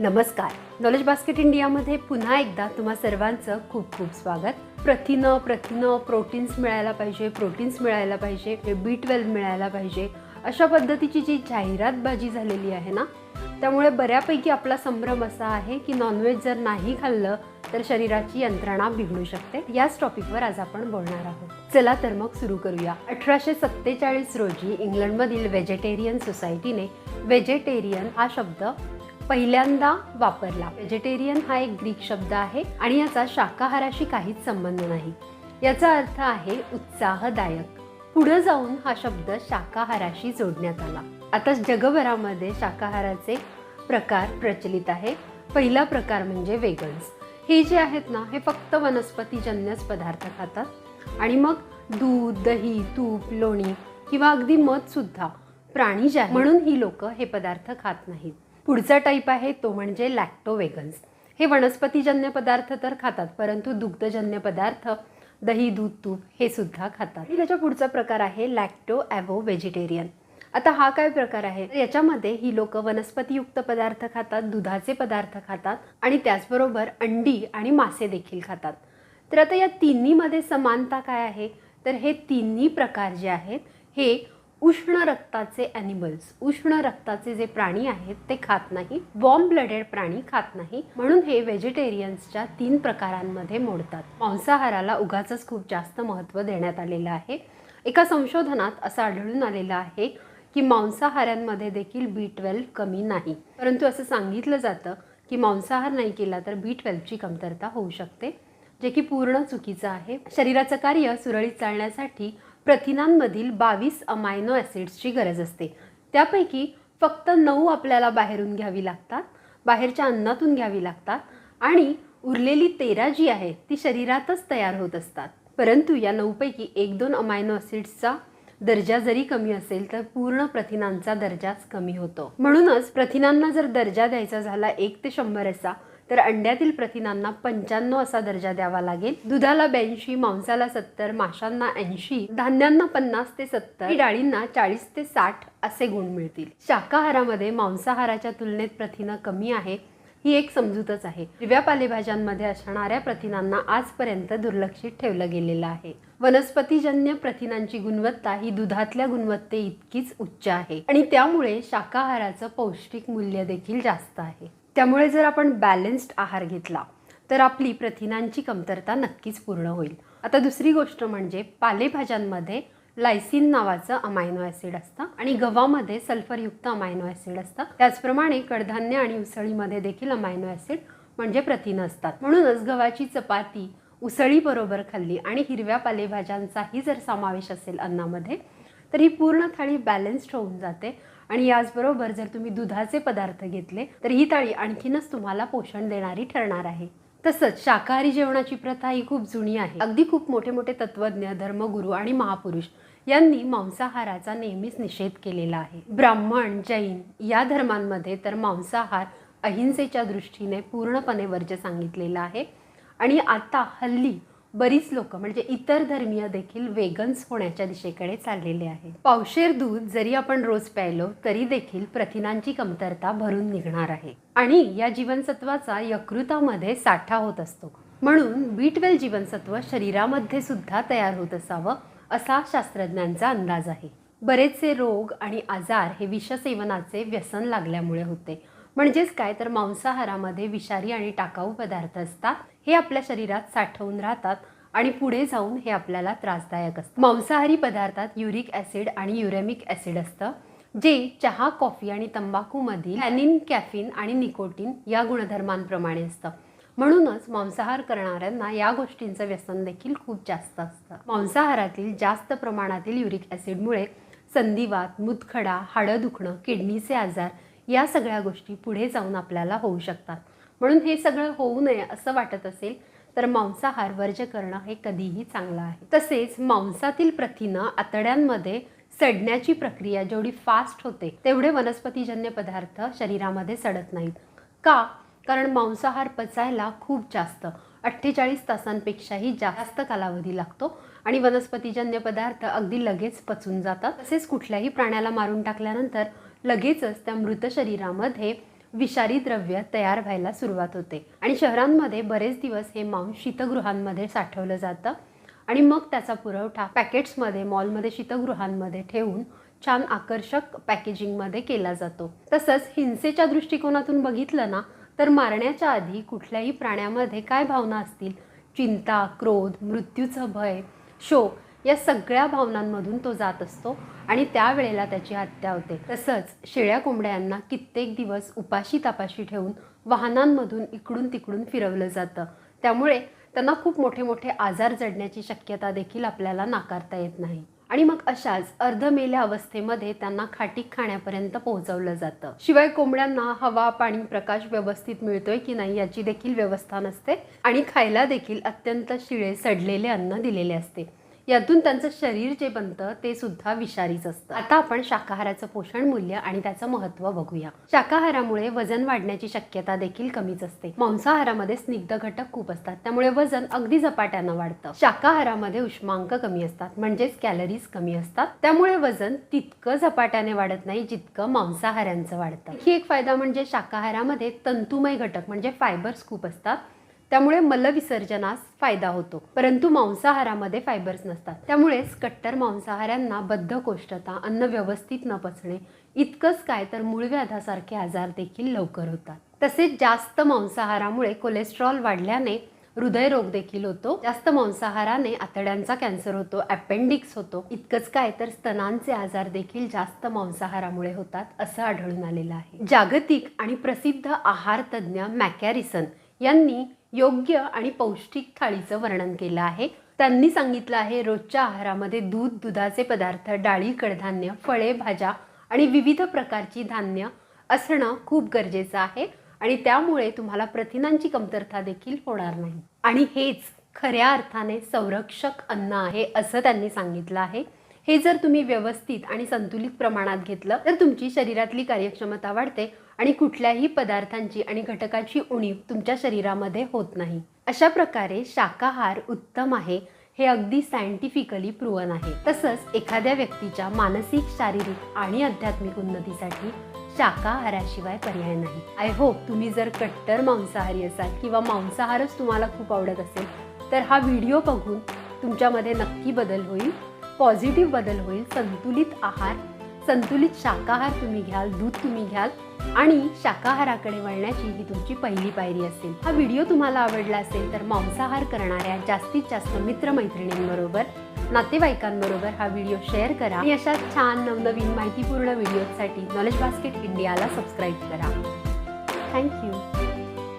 नमस्कार. Knowledge basket इंडियामध्ये पुन्हा एकदा तुम्हा सर्वांचं खूप खूप स्वागत. प्रथिनं प्रथिनं प्रोटीन्स मिळायला पाहिजे प्रोटीन्स मिळायला पाहिजे बी ट्वेल्व मिळायला पाहिजे. अशा पद्धतीची जी जाहिरातबाजी झालेली आहे ना त्यामुळे बऱ्यापैकी आपला संभ्रम असा आहे की नॉनव्हेज जर नाही खाल्लं तर शरीराची यंत्रणा बिघडू शकते. याच टॉपिकवर आज आपण बोलणार आहोत. चला तर मग सुरू करूया. अठराशे सत्तेचाळीस रोजी इंग्लंडमधील व्हेजिटेरियन सोसायटीने व्हेजिटेरियन हा शब्द पहिल्यांदा वापरला. व्हेजिटेरियन हा एक ग्रीक शब्द आहे आणि याचा शाकाहाराशी काहीच संबंध नाही. याचा अर्थ आहे उत्साहदायक. पुढे जाऊन हा शब्द शाकाहाराशी जोडण्यात आला. आता जगभरामध्ये शाकाहाराचे प्रकार प्रचलित आहे. पहिला प्रकार म्हणजे वेगन्स हे जे आहेत ना हे फक्त वनस्पतीजन्यच पदार्थ खातात. आणि मग दूध दही तूप लोणी किंवा अगदी मध सुद्धा प्राणी जे आहे म्हणून ही लोक हे पदार्थ खात नाहीत. पुढचा टाईप आहे तो म्हणजे लॅक्टोवेगन्स हे वनस्पतीजन्य पदार्थ तर खातात परंतु दुग्धजन्य पदार्थ दही दूध तूप हे सुद्धा खातात. आणि त्याच्या पुढचा प्रकार आहे लॅक्टो ॲव्हो व्हेजिटेरियन आता हा काय प्रकार आहे? याच्यामध्ये ही लोक वनस्पतीयुक्त पदार्थ खातात दुधाचे पदार्थ खातात आणि त्याचबरोबर अंडी आणि मासे देखील खातात. तर आता या तिन्हीमध्ये समानता काय आहे? तर हे तिन्ही प्रकार जे आहेत हे उष्ण रक्ताचे ॲनिमल्स उष्ण रक्ताचे जे प्राणी आहेत ते खात नाही. वॉर्म ब्लडेड प्राणी खात नाही. म्हणून हे व्हेजिटेरियन्सच्या तीन प्रकारांमध्ये मोडतात. मांसाहाराला उगाच खूप जास्त महत्त्व देण्यात आलेलं आहे. एका संशोधनात असं आढळून आलेलं आहे की मांसाहारांमध्ये देखील बी ट्वेल्व कमी नाही. परंतु असं सांगितलं जातं की मांसाहार नाही केला तर बी ट्वेल्वची कमतरता होऊ शकते जे की पूर्ण चुकीचं आहे. शरीराचं कार्य सुरळीत चालण्यासाठी प्रथिनांमधील बावीस अमायनो ॲसिड्सची गरज असते. त्यापैकी फक्त नऊ आपल्याला बाहेरून घ्यावी लागतात बाहेरच्या अन्नातून घ्यावी लागतात आणि उरलेली तेरा जी आहे ती शरीरातच तयार होत असतात. परंतु या नऊपैकी एक दोन अमायनो ॲसिड्सचा दर्जा जरी कमी असेल तर पूर्ण प्रथिनांचा दर्जाच कमी होतो. म्हणूनच प्रथिनांना जर दर्जा द्यायचा झाला एक ते शंभर असा तर अंड्यातील प्रथिनांना पंच्याण्णव असा दर्जा द्यावा लागेल. दुधाला ब्याऐंशी मांसाला सत्तर माशांना ऐंशी धान्यांना पन्नास ते सत्तर डाळींना चाळीस ते साठ असे गुण मिळतील. शाकाहारामध्ये मांसाहाराच्या तुलनेत प्रथिनं कमी आहे ही एक समजूतच आहे. हिरव्या पालेभाज्यांमध्ये असणाऱ्या प्रथिनांना आजपर्यंत दुर्लक्षित ठेवलं गेलेलं आहे. वनस्पतीजन्य प्रथिनांची गुणवत्ता ही दुधातल्या गुणवत्ते इतकीच उच्च आहे आणि त्यामुळे शाकाहाराचं पौष्टिक मूल्य देखील जास्त आहे. त्यामुळे जर आपण बॅलन्स्ड आहार घेतला तर आपली प्रथिनांची कमतरता नक्कीच पूर्ण होईल. आता दुसरी गोष्ट म्हणजे पालेभाज्यांमध्ये लायसिन नावाचं अमायनो ॲसिड असतं आणि गव्हामध्ये सल्फरयुक्त अमायनो ॲसिड असतं. त्याचप्रमाणे कडधान्य आणि उसळीमध्ये देखील अमायनो ॲसिड म्हणजे प्रथिनं असतात. म्हणूनच गव्हाची चपाती उसळीबरोबर खाल्ली आणि हिरव्या पालेभाज्यांचाही जर समावेश असेल अन्नामध्ये तर ही पूर्ण थाळी बॅलन्स्ड होऊन जाते आणि याचबरोबर जर तुम्ही दुधाचे पदार्थ घेतले तर ही थाळी आणखीनच तुम्हाला पोषण देणारी ठरणार आहे. तसंच शाकाहारी जेवणाची प्रथा ही खूप जुनी आहे. अगदी खूप मोठे मोठे तत्वज्ञ धर्मगुरू आणि महापुरुष यांनी मांसाहाराचा नेहमीच निषेध केलेला आहे. ब्राह्मण जैन या धर्मांमध्ये तर मांसाहार अहिंसेच्या दृष्टीने पूर्णपणे वर्ज्य सांगितलेला आहे. आणि आता हल्ली बरीच लोक म्हणजे इतर धर्मीय देखील वेगन्स होण्याच्या दिशेकडे चाललेले आहे पावशेर दूध जरी आपण रोज प्यायलो तरी देखील प्रथिनांची कमतरता भरून निघणार आहे. आणि या जीवनसत्वाचा यकृतामध्ये साठा होत असतो. म्हणून बी जीवनसत्व शरीरामध्ये सुद्धा तयार होत असावं असा शास्त्रज्ञांचा अंदाज आहे. बरेचसे रोग आणि आजार हे विषसेवनाचे व्यसन लागल्यामुळे होते. म्हणजेच काय? तर मांसाहारामध्ये विषारी आणि टाकाऊ पदार्थ असतात. हे आपल्या शरीरात साठवून राहतात आणि पुढे जाऊन हे आपल्याला त्रासदायक असतं. मांसाहारी पदार्थात युरिक ॲसिड आणि युरेमिक ॲसिड असतं जे चहा कॉफी आणि तंबाखूमधील ॲनिन कॅफिन आणि निकोटीन या गुणधर्मांप्रमाणे असतं. म्हणूनच मांसाहार करणाऱ्यांना या गोष्टींचं व्यसन देखील खूप जास्त असतं. मांसाहारातील जास्त प्रमाणातील युरिक ॲसिडमुळे संधिवात मुतखडा हाडं दुखणं किडनीचे आजार या सगळ्या गोष्टी पुढे जाऊन आपल्याला होऊ शकतात. म्हणून हे सगळं होऊ नये असं वाटत असेल तर मांसाहार वर्ज्य करणं हे कधीही चांगलं आहे. तसेच मांसातील प्रथिनं आतड्यांमध्ये सडण्याची प्रक्रिया जेवढी फास्ट होते तेवढे वनस्पतीजन्य पदार्थ शरीरामध्ये सडत नाहीत. का? कारण मांसाहार पचायला खूप जास्त अठ्ठेचाळीस तासांपेक्षाही जास्त कालावधी लागतो आणि वनस्पतीजन्य पदार्थ अगदी लगेच पचून जातात. तसेच कुठल्याही प्राण्याला मारून टाकल्यानंतर लगेचच त्या मृत शरीरामध्ये विषारी द्रव्य तयार व्हायला सुरुवात होते. आणि शहरांमध्ये बरेच दिवस हे मांस शीतगृहांमध्ये साठवलं जातं. आणि मग त्याचा पुरवठा पॅकेट्समध्ये मॉलमध्ये शीतगृहांमध्ये ठेवून छान आकर्षक पॅकेजिंगमध्ये केला जातो. तसंच हिंसेच्या दृष्टिकोनातून बघितलं ना तर मारण्याच्या आधी कुठल्याही प्राण्यामध्ये काय भावना असतील? चिंता क्रोध मृत्यूचं भय शोक या सगळ्या भावनांमधून तो जात असतो आणि त्यावेळेला त्याची हत्या होते. तसंच शेळ्या कोंबड्यांना कित्येक दिवस उपाशी तापाशी ठेवून वाहनांमधून इकडून तिकडून फिरवलं जातं. त्यामुळे त्यांना खूप मोठे मोठे आजार जडण्याची शक्यता देखील आपल्याला नाकारता येत नाही. आणि मग अशाच अर्धमेल्या अवस्थेमध्ये त्यांना खाटीक खाण्यापर्यंत पोहोचवलं जातं. शिवाय कोंबड्यांना हवा पाणी प्रकाश व्यवस्थित मिळतोय की नाही याची देखील व्यवस्था नसते आणि खायला देखील अत्यंत शिळे सडलेले अन्न दिलेले असते. यातून त्यांचं शरीर जे बनतं ते सुद्धा विषारीच असतं. आता आपण शाकाहाराचं पोषण मूल्य आणि त्याचं महत्त्व बघूया. शाकाहारामुळे वजन वाढण्याची शक्यता देखील कमीच असते. मांसाहारामध्ये स्निग्ध घटक खूप असतात. त्यामुळे वजन अगदी झपाट्यानं वाढतं. शाकाहारामध्ये उष्मांक कमी असतात म्हणजेच कॅलरीज कमी असतात. त्यामुळे वजन तितकं झपाट्याने वाढत नाही जितकं मांसाहारांचं वाढतं. ही एक फायदा म्हणजे शाकाहारामध्ये तंतुमय घटक म्हणजे फायबर्स खूप असतात. त्यामुळे मलविसर्जनास फायदा होतो. परंतु मांसाहारामध्ये फायबर्स नसतात. त्यामुळेच कट्टर मांसाहाऱ्यांना बद्धकोष्ठता अन्न व्यवस्थित न पचणे इतकंच काय तर मूळव्याधासारखे आजार देखील लवकर होतात. तसेच जास्त मांसाहारामुळे कोलेस्ट्रॉल वाढल्याने हृदयरोग देखील होतो. जास्त मांसाहाराने आतड्यांचा कॅन्सर होतो अपेंडिक्स होतो. इतकंच काय तर स्तनांचे आजार देखील जास्त मांसाहारामुळे होतात असं आढळून आलेलं आहे. जागतिक आणि प्रसिद्ध आहार तज्ज्ञ मॅकॅरिसन यांनी योग्य आणि पौष्टिक थाळीचं वर्णन केलं आहे. त्यांनी सांगितलं आहे रोजच्या आहारामध्ये दूध दुधाचे पदार्थ डाळी कडधान्य फळे भाज्या आणि विविध प्रकारची धान्य असणं खूप गरजेचं आहे आणि त्यामुळे तुम्हाला प्रथिनांची कमतरता देखील होणार नाही. आणि हेच खऱ्या अर्थाने संरक्षक अन्न आहे असं त्यांनी सांगितलं आहे. हे जर तुम्ही व्यवस्थित आणि संतुलित प्रमाणात घेतलं तर तुमची शरीरातली कार्यक्षमता वाढते आणि कुठल्याही पदार्थांची आणि घटकाची उणीव तुमच्या शरीरामध्ये होत नाही. अशा प्रकारे शाकाहार उत्तम आहे हे अगदी सायंटिफिकली प्रूवन आहे. तसंच एखाद्या व्यक्तीच्या मानसिक शारीरिक आणि आध्यात्मिक उन्नतीसाठी शाकाहाराशिवाय पर्याय नाही. आय होप तुम्ही जर कट्टर मांसाहारी असाल किंवा मांसाहारच तुम्हाला खूप आवडत असेल तर हा व्हिडिओ बघून तुमच्यामध्ये नक्की बदल होईल पॉझिटिव्ह बदल होईल संतुलित आहार संतुलित शाकाहार तुम्ही घ्याल दूध तुम्ही घ्याल आणि शाकाहाराकडे वळण्याची ही तुमची पहिली पायरी असेल. हा व्हिडिओ तुम्हाला आवडला असेल तर मांसाहार करणाऱ्या जास्तीत जास्त मित्रमैत्रिणींबरोबर नातेवाईकांबरोबर हा व्हिडिओ शेअर करा आणि अशा छान नवनवीन माहितीपूर्ण व्हिडिओसाठी नॉलेज बास्केट इंडियाला सबस्क्राईब करा. Thank you